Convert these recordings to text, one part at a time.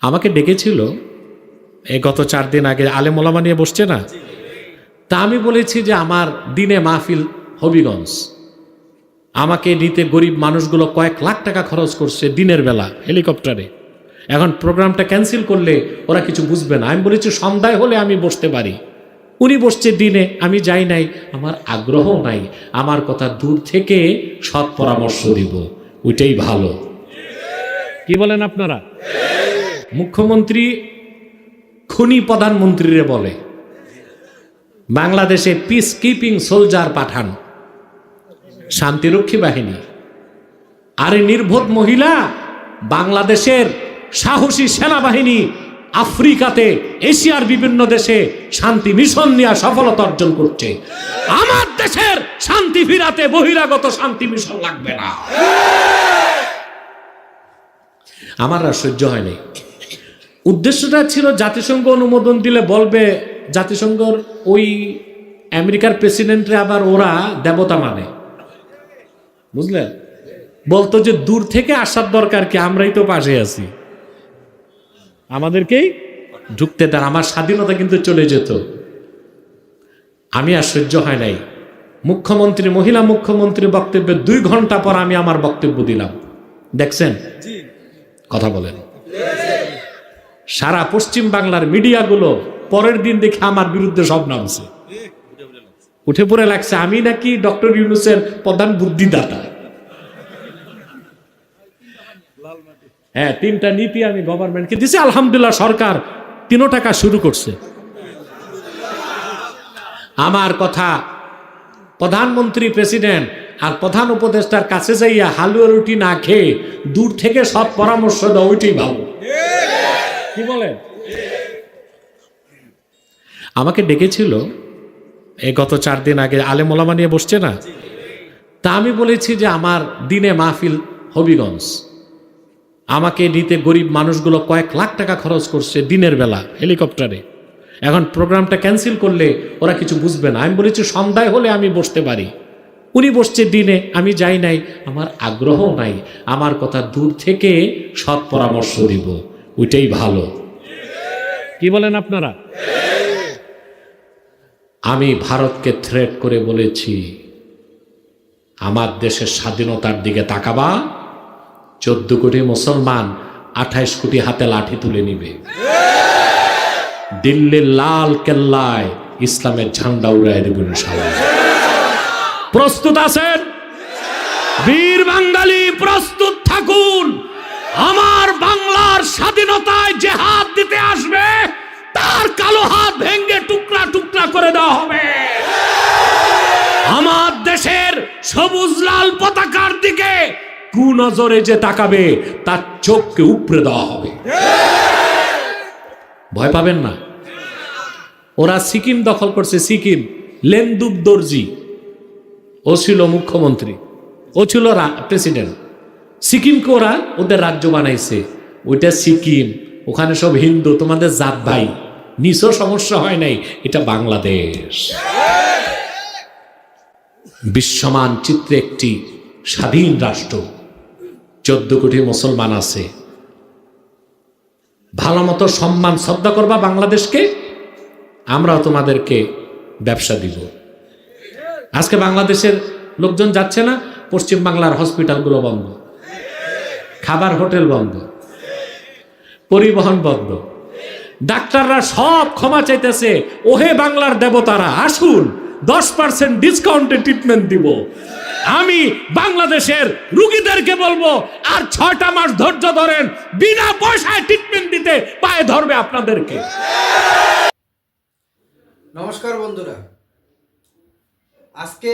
আমাকে ডেকেছিল এই গত চার দিন আগে আলেম ওলামা নিয়ে বসছে না? তা আমি বলেছি যে আমার দিনে মাহফিল হবিগঞ্জ। আমাকে নিতে গরিব মানুষগুলো কয়েক লাখ টাকা খরচ করছে দিনের বেলা হেলিকপ্টারে। এখন প্রোগ্রামটা ক্যান্সেল করলে ওরা কিছু বুঝবে না। আমি বলেছি, সন্ধ্যায় হলে আমি বসতে পারি। উনি বসছে দিনে, আমি যাই নাই। আমার আগ্রহ নাই। আমার কথা দূর থেকে সৎ পরামর্শ দিব। ওইটাই ভালো। কি বলেন আপনারা? মুখ্যমন্ত্রী খুনি প্রধানমন্ত্রীরে বলে, বাংলাদেশে পিস কিপিং সোলজার পাঠান, শান্তিরক্ষী বাহিনী। আরে নির্বোধ মহিলা, বাংলাদেশের সাহসী সেনাবাহিনী আফ্রিকাতে, এশিয়ার বিভিন্ন দেশে শান্তি মিশন নিয়ে সফলতা অর্জন করছে। আমার দেশের শান্তি ফিরাতে বহিরাগত শান্তি মিশন লাগবে না। আমার আর সহ্য হয়নি উদ্দেশ্যটা ছিল জাতিসংঘ অনুমোদন দিলে বলবে জাতিসংঘর ওই আমেরিকার প্রেসিডেন্টরে আবার ওরা দেবতা মানে। বুঝলেন বলতো যে দূর থেকে আসার দরকার কি আমরাই তো পাশে আছি। আমাদেরকেই ঢুকতে দেন আমার স্বাধীনতা কিন্তু চলে যেত। আমি আর সহ্য হয় নাই। মুখ্যমন্ত্রী মহিলা মুখ্যমন্ত্রী বক্তব্যের দুই ঘণ্টা পর আমি আমার বক্তব্য দিলাম। দেখছেন? কথা বলেন। সারা পশ্চিম বাংলার মিডিয়াগুলো পরের দিন দেখে আমার বিরুদ্ধে সব নামছে। উঠে পড়ে লাগছে, আমি নাকি ডক্টর ইউনুসের প্রধান বুদ্ধিদাতা। হ্যাঁ তিনটা নীতি আমি গভর্নমেন্টকে দিছি, আলহামদুলিল্লাহ সরকার তিনো টাকা শুরু করছে। আমার কথা প্রধানমন্ত্রী প্রেসিডেন্ট আর প্রধান উপদেষ্টার কাছে যাইয়া হালুয়া রুটি না খেয়ে দূর থেকে সব পরামর্শ দাও, ওইটাই ভালো কি বলেন? আমাকে ডেকেছিল এ গত চার দিন আগে আলেম ওলামা নিয়ে বসছে না? তা আমি বলেছি যে আমার দিনে মাহফিল হবিগঞ্জ। আমাকে নিতে গরিব মানুষগুলো কয়েক লাখ টাকা খরচ করছে দিনের বেলা হেলিকপ্টারে। এখন প্রোগ্রামটা ক্যান্সেল করলে ওরা কিছু বুঝবে না। আমি বলেছি, সন্ধ্যায় হলে আমি বসতে পারি। উনি বসছে দিনে, আমি যাই নাই, আমার আগ্রহ নাই। আমার কথা দূর থেকে সৎ পরামর্শ দিব। ওইটাই ভালো। কি বলেন আপনারা? আমি ভারতকে থ্রেট করে বলেছি আমার দেশের স্বাধীনতার দিকে তাকাবা চোদ্দ কোটি মুসলমান আঠাইশ কোটি হাতে লাঠি তুলে নিবে। দিল্লির লাল কেল্লায় ইসলামের ঝান্ডা উড়াই দেবেন প্রস্তুত আছেন? বীর বাঙালি প্রস্তুত থাকুন। আমার বাংলার স্বাধীনতায় যে হাত দিতে আসবে, তার কালো হাত ভেঙ্গে টুকরা টুকরা করে দেওয়া হবে। আমার দেশের সবুজ লাল পতাকার দিকে কুনজরে যে তাকাবে, তার চোখকে উপড়ে দেওয়া হবে। ভয় পাবেন না। ওরা সিকিম দখল করছে, সিকিম। লেন্দুব দর্জি ও ছিল মুখ্যমন্ত্রী। ও ছিল প্রেসিডেন্ট সিকিমকে ওরা ওদের রাজ্য বানাইছে। ওইটা সিকিম, ওখানে সব হিন্দু, তোমাদের জাত ভাই। নিচও সমস্যা হয় নাই, এটা বাংলাদেশ। বিশ্বমান চিত্রে একটি স্বাধীন রাষ্ট্র, চোদ্দ কোটি মুসলমান আছে। ভালো মতো সম্মান, শ্রদ্ধা করবা বাংলাদেশকে, আমরাও তোমাদেরকে ব্যবসা দিব। আজকে বাংলাদেশের লোকজন যাচ্ছে না পশ্চিম বাংলার হসপিটালগুলো বন্ধ। খাবার হোটেল বন্ধ, পরিবহন বন্ধ। ডাক্তাররা সব ক্ষমা চাইতেছে, ওহে বাংলার দেবতারা, আসুন দশ পার্সেন্ট ডিসকাউন্টে ট্রিটমেন্ট দিব। আমি বাংলাদেশের রুগীদেরকে বলব, আর ছয়টা মাস ধৈর্য ধরেন, বিনা পয়সায় ট্রিটমেন্ট দিতে পায়ে ধরবে আপনাদেরকে। নমস্কার বন্ধুরা। আজকে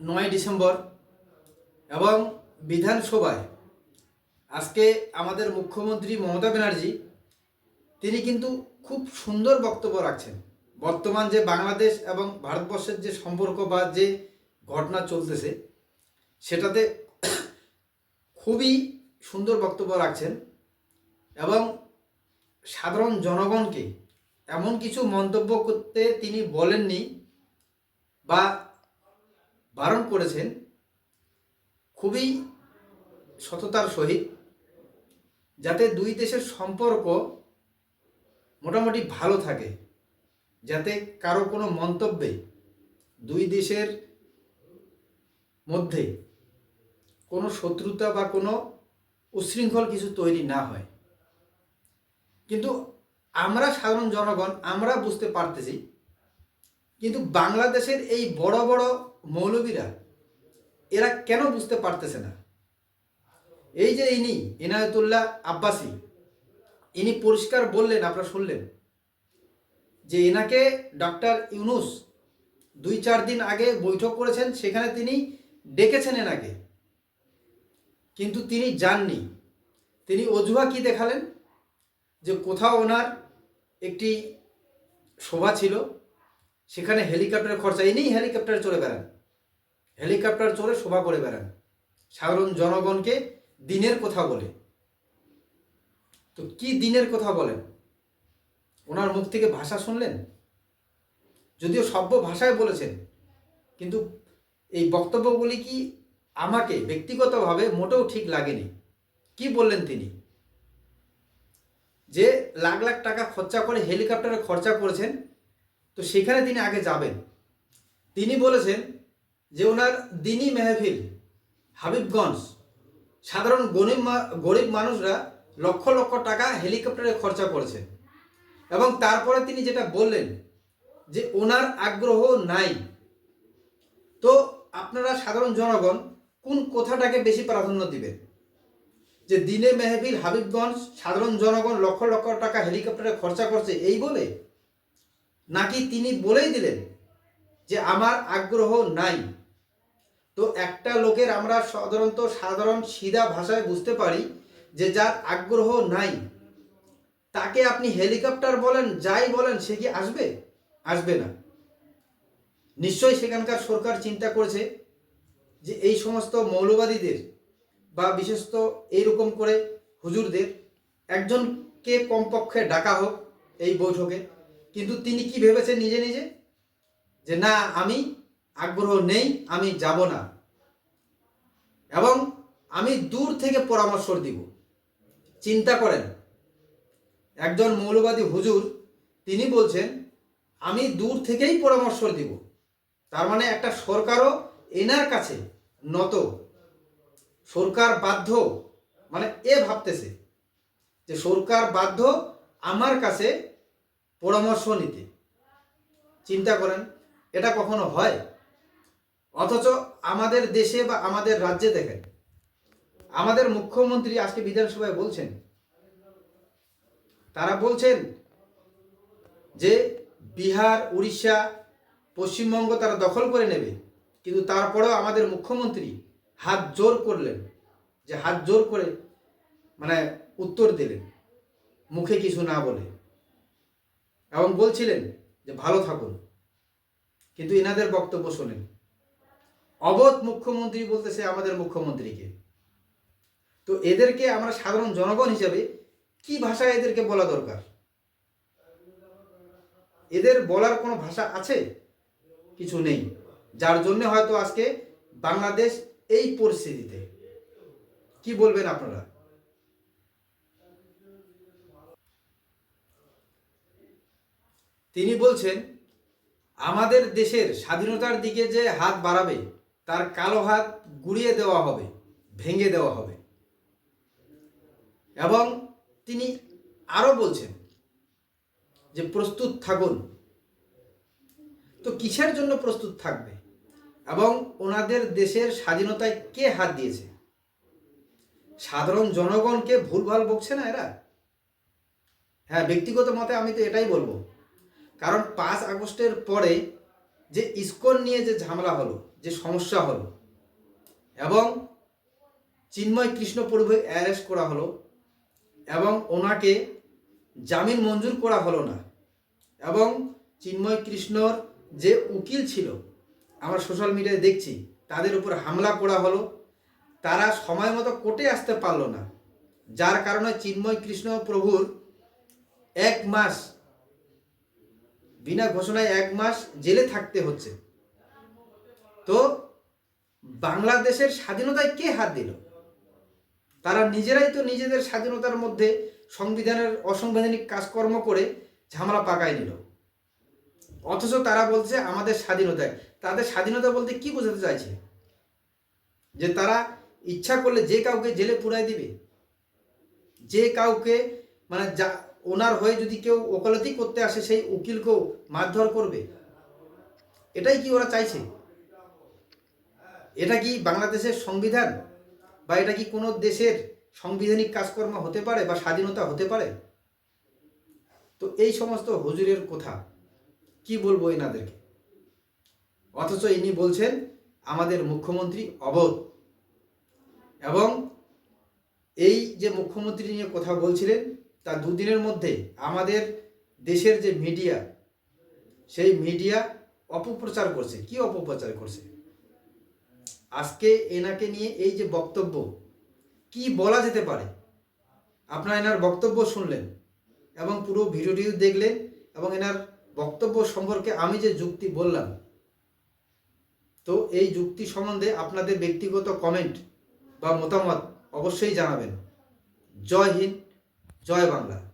নয় ডিসেম্বর এবং বিধানসভায় আজকে আমাদের মুখ্যমন্ত্রী মমতা ব্যানার্জি, তিনি কিন্তু খুব সুন্দর বক্তব্য রাখছেন। বর্তমান যে বাংলাদেশ এবং ভারতবর্ষের যে সম্পর্ক বা যে ঘটনা চলতেছে, সেটাতে খুবই সুন্দর বক্তব্য রাখছেন এবং সাধারণ জনগণকে এমন কিছু মন্তব্য করতে তিনি বলেননি বা বারণ করেছেন, খুবই সততার সহিত, যাতে দুই দেশের সম্পর্ক মোটামুটি ভালো থাকে, যাতে কারও কোনো মন্তব্যে দুই দেশের মধ্যে কোনো শত্রুতা বা কোনো উচ্ছৃঙ্খল কিছু তৈরি না হয়। কিন্তু আমরা সাধারণ জনগণ, আমরা বুঝতে পারতেছি, কিন্তু বাংলাদেশের এই বড় বড় মৌলবীরা, এরা কেন বুঝতে পারতেছে না? এই যে ইনি এনায়তুল্লাহ আব্বাসী, ইনি পরিষ্কার বললেন, আপনারা শুনলেন, যে এনাকে ডক্টর ইউনুস দুই চার দিন আগে বৈঠক করেছেন, সেখানে তিনি ডেকেছেন এনাকে। কিন্তু তিনি যাননি। তিনি অজুহা কি দেখালেন? যে কোথাও ওনার একটি শোভা ছিল, সেখানে হেলিকপ্টারের খরচা এনেই হেলিকপ্টারে চলে বেড়ান। হেলিকপ্টার চড়ে শোভা করে বেড়ান। সাধারণ জনগণকে দিনের কথা বলে। তো কি দিনের কথা বলেন? ওনার মুখ থেকে ভাষা শুনলেন? যদিও সভ্য ভাষায় বলেছেন, কিন্তু এই বক্তব্যগুলি কি আমাকে ব্যক্তিগতভাবে মোটেও ঠিক লাগেনি। কি বললেন তিনি? যে লাখ লাখ টাকা খরচা করে হেলিকপ্টারে খরচা করেছেন, তো সেখানে তিনি আগে যাবেন। তিনি বলেছেন যে ওনার দিনী মেহফিল, হাবিবগঞ্জ সাধারণ গরিব গরিব মানুষরা লক্ষ লক্ষ টাকা হেলিকপ্টারে খরচা করছে। এবং তারপরে তিনি যেটা বললেন যে ওনার আগ্রহ নাই। তো আপনারা সাধারণ জনগণ কোন কথাটাকে বেশি প্রাধান্য দিবেন? যে দিনে মেহফিল হাবিবগঞ্জ সাধারণ জনগণ লক্ষ লক্ষ টাকা হেলিকপ্টারে খরচা করছে এই বলে? নাকি তিনি বলেই দিলেন যে আমার আগ্রহ নাই? তো একটা লোকের আমরা সাধারণত সাধারণ সিধা ভাষায় বুঝতে পারি যে যার আগ্রহ নাই। তাকে আপনি হেলিকপ্টার বলেন, যাই বলেন, সে কি আসবে? আসবে না। নিশ্চয়ই সেখানকার সরকার চিন্তা করেছে যে এই সমস্ত মৌলবাদীদের বা বিশেষত এইরকম করে হুজুরদের একজনকে কমপক্ষে ডাকা হোক এই বৈঠকে। কিন্তু তিনি কি ভেবেছেন নিজে নিজে? যে না, আমি আগ্রহ নেই, আমি যাব না। এবং আমি দূর থেকে পরামর্শ দিব। চিন্তা করেন, একজন মৌলবাদী হুজুর, তিনি বলছেন, আমি দূর থেকেই পরামর্শ দিব। তার মানে একটা সরকারও এনার কাছে নত। সরকার বাধ্য। মানে এ ভাবতেছে যে সরকার বাধ্য আমার কাছে পরামর্শ নিতে। চিন্তা করেন, এটা কখনো হয়? অথচ আমাদের দেশে বা আমাদের রাজ্যে দেখেন, আমাদের মুখ্যমন্ত্রী আজকে বিধানসভায় বলছেন, তারা বলছেন যে বিহার, উড়িষ্যা, পশ্চিমবঙ্গ তারা দখল করে নেবে, কিন্তু তারপরেও আমাদের মুখ্যমন্ত্রী হাত জোর করলেন, যে হাত জোর করে মানে উত্তর দিলেন, মুখে কিছু না বলে। এবং বলছিলেন যে ভালো থাকুন, কিন্তু এনাদের বক্তব্য শোনেন। অবধ মুখ্যমন্ত্রী বলতেছে আমাদের মুখ্যমন্ত্রীকে। তো এদেরকে আমরা সাধারণ জনগণ হিসাবে কি ভাষায় এদেরকে বলা দরকার? এদের বলার কোনো ভাষা আছে? কিছু নেই। যার জন্য হয়তো আজকে বাংলাদেশ এই পরিস্থিতিতে। কি বলবেন আপনারা? তিনি বলছেন, আমাদের দেশের স্বাধীনতার দিকে যে হাত বাড়াবে তার কালো হাত গুড়িয়ে দেওয়া হবে, ভেঙে দেওয়া হবে। এবং তিনি আরও বলছেন যে, প্রস্তুত থাকুন। তো কিসের জন্য প্রস্তুত থাকবে? এবং ওনাদের দেশের স্বাধীনতায় কে হাত দিয়েছে? সাধারণ জনগণকে ভুলভাল বকছে না এরা? হ্যাঁ ব্যক্তিগত মতে আমি তো এটাই বলব। কারণ পাঁচ আগস্টের পরে যে ইস্কন নিয়ে যে ঝামেলা হলো, যে সমস্যা হলো, এবং চিন্ময় কৃষ্ণ প্রভু অ্যারেস্ট করা হলো, এবং ওনাকে জামিন মঞ্জুর করা হলো না, এবং চিন্ময় কৃষ্ণর যে উকিল ছিল, আমরা সোশ্যাল মিডিয়ায় দেখছি, তাদের উপর হামলা করা হলো, তারা সময় মতো কোর্টে আসতে পারল না, যার কারণে চিন্ময় কৃষ্ণ প্রভুর এক মাস বিনা ঘোষণায় এক মাস জেলে থাকতে হচ্ছে। তো বাংলাদেশের স্বাধীনতায় কে হাত দিল? তারা নিজেরাই তো নিজেদের স্বাধীনতার মধ্যে সংবিধানের অসাংবিধানিক কাজকর্ম করে ঝামেলা পাকায় নিল। অথচ তারা বলছে আমাদের স্বাধীনতায়। তাদের স্বাধীনতা বলতে কি বোঝাতে চাইছে? যে তারা ইচ্ছা করলে যে কাউকে জেলে পুরাই দিবে। যে কাউকে মানে যা ওনার হয়ে যদি কেউ ওকালতি করতে আসে, সেই উকিলকেও মারধর করবে। এটাই কি ওরা চাইছে? এটা কি বাংলাদেশের সংবিধান? বা এটা কি কোনো দেশের সাংবিধানিক কাজকর্ম হতে পারে বা স্বাধীনতা হতে পারে? তো এই সমস্ত হুজুরের কথা কি বলব এনাদেরকে? অথচ ইনি বলছেন, আমাদের মুখ্যমন্ত্রী অবধ। এবং এই যে মুখ্যমন্ত্রী নিয়ে কথা বলছিলেন তা দুদিনের মধ্যে আমাদের দেশের যে মিডিয়া সেই মিডিয়া অপপ্রচার করছে। কি অপপ্রচার করছে? আজকে এনাকে নিয়ে এই যে বক্তব্য, কি বলা যেতে পারে? আপনারা এনার বক্তব্য শুনলেন এবং পুরো ভিডিওটিও দেখলেন এবং এনার বক্তব্য সম্পর্কে আমি যে যুক্তি বললাম, তো এই যুক্তি সম্বন্ধে আপনাদের ব্যক্তিগত কমেন্ট বা মতামত অবশ্যই জানাবেন। জয় হিন্দ। জয় বাংলা।